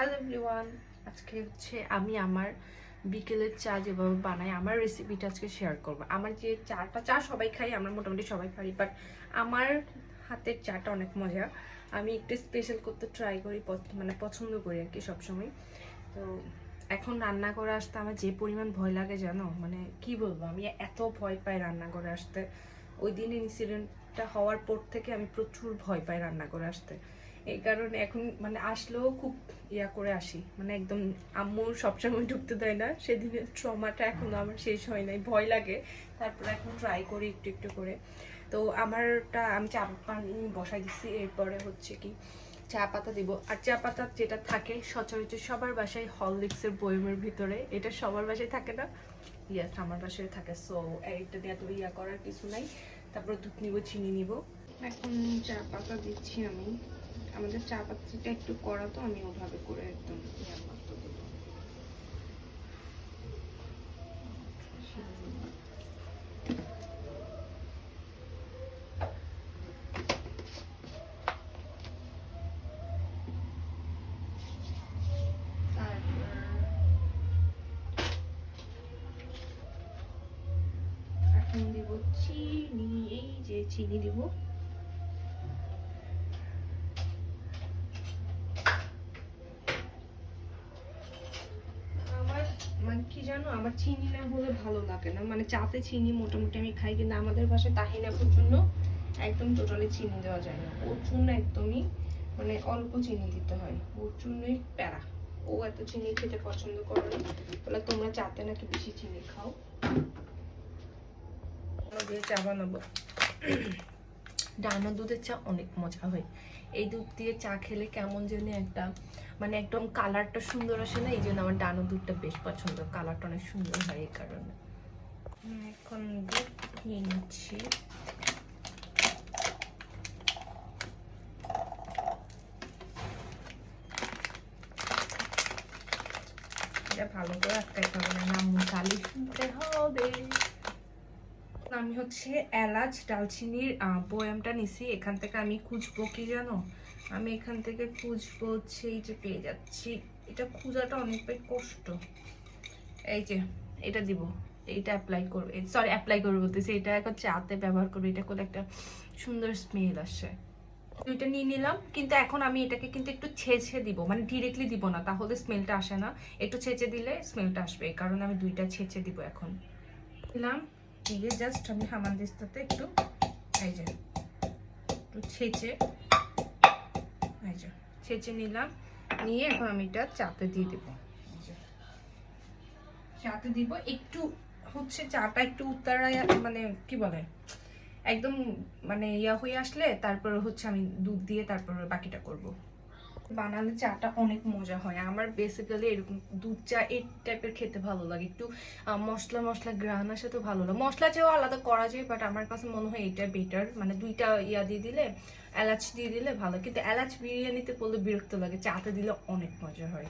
Everyone আজকে হচ্ছে আমি আমার বিকেলের চা যেভাবে বানাই, আমার রেসিপিটা আজকে শেয়ার করব। আমার যে চাটা, চা সবাই খাই আমরা মোটামুটি সবাই পারি বাট আমার হাতের চাটা অনেক মজা আমি একটু স্পেশাল করতে ট্রাই করি মানে পছন্দ করি আর কি সবসময়। তো এখন রান্না করে আসতে আমার যে পরিমাণ ভয় লাগে, জানো? মানে কি বলব, আমি এত ভয় পাই রান্না করে আসতে। ওই দিন ইনসিডেন্টটা হওয়ার পর থেকে আমি প্রচুর ভয় পাই রান্না করে আসতে। এই কারণে এখন মানে আসলেও খুব ইয়া করে আসি। মানে একদম আম্মু সবসময় ঢুকতে দেয় না। সেদিনের ট্রমাটা এখনও আমার শেষ হয় নাই। ভয় লাগে। তারপর এখন ট্রাই করি একটু একটু করে। তো আমারটা আমি চা পানি বসাই দিচ্ছি এরপরে হচ্ছে কি চা পাতা দিব। আর চা পাতা যেটা থাকে সচরাচর সবার বাসায় হরলিক্সের বয়মের ভিতরে। এটা সবার বাসায় থাকে না? ইয়াস আমার বাসায় থাকে। সো এইটা দিয়ে এত ইয়া করার কিছু নাই। তারপর দুধ নিব, চিনি নিব। এখন চা পাতা দিচ্ছি আমি। আমাদের চা পাতাটা একটু করা তো, আমি ওভাবে করে একদম দিব চিনি, এই যে চিনি দিব আমার মানে কি জানো? আমার চিনি না হলে ভালো লাগে না। মানে চাতে চিনি মোটামুটি আমি খাই, কিন্তু আমাদের বাসায় তাহিনাপুর জন্য একদম টোটালি চিনি দেওয়া যায় না। ওর জন্য একদমই মানে অল্প চিনি দিতে হয়। ওর জন্যই প্যারা। ও এত চিনি খেতে পছন্দ করে না। বলে তোমরা চাতে নাকি বেশি চিনি খাও? দিয়ে চা বানাবো। ডানা দুধের চা অনেক মজা হয়। এই দুধ দিয়ে চা খেলে কেমন যেন একটা মানে একদম কালারটা সুন্দর আসে না? এই জন্য আমার ডানো দুধটা বেশ পছন্দ। কালারটা অনেক সুন্দর হয় এই কারণে। এখন দুধ নিয়ে নিচ্ছি। এটা ভালো করে আটকাইতে হবে না নাম গালি শুনতে হবে। আমি হচ্ছে এলাচ, ডালচিনির বয়ামটা নিছি। এখান থেকে আমি খুঁজবো কি জানো? আমি এখান থেকে খুঁজবো হচ্ছে এই যে পেয়ে যাচ্ছি। এটা খুঁজাটা অনেকটাই কষ্ট। এই যে, এটা দিব। এইটা অ্যাপ্লাই করবে। সরি অ্যাপ্লাই করবে বলতেছি। এটা এক হচ্ছে চাতে ব্যবহার করবে। এটা করলে একটা সুন্দর স্মেল আসে। দুইটা নিয়ে নিলাম। কিন্তু এখন আমি এটাকে কিন্তু একটু ছেঁচে দিব। মানে ডিরেক্টলি দিব না। তাহলে স্মেলটা আসে না। একটু ছেঁচে দিলে স্মেলটা আসবে। কারণে আমি দুইটা ছেঁচে দিব এখন। দিলাম দিয়ে জাস্ট আমি হামান দিস্তাতে একটু, এই যে, একটু ছেঁচে, এই যে, ছেঁচে নিলাম, নিয়ে এখন আমি এটা চাতে দিয়ে দেবো। চাতে দিব, একটু হচ্ছে চাটা একটু উত্তরা মানে কি বলে, একদম মানে ইয়া হয়ে আসলে তারপরে হচ্ছে আমি দুধ দিয়ে তারপরে বাকিটা করব বানালে চাটা অনেক মজা হয়। আমার বেসিক্যালি এরকম দুধ চা এই টাইপের খেতে ভালো লাগে। একটু মশলা মশলা গ্রান আসে তো ভালো লাগে। মশলা চাও আলাদা করা যায় বাট আমার কাছে মনে হয় এটা বেটার মানে দুইটা ইয়া দিয়ে দিলে, এলাচ দিয়ে দিলে ভালো। কিন্তু এলাচ বিরিয়ানিতে পড়লে বিরক্ত লাগে। চাটা দিলে অনেক মজা হয়।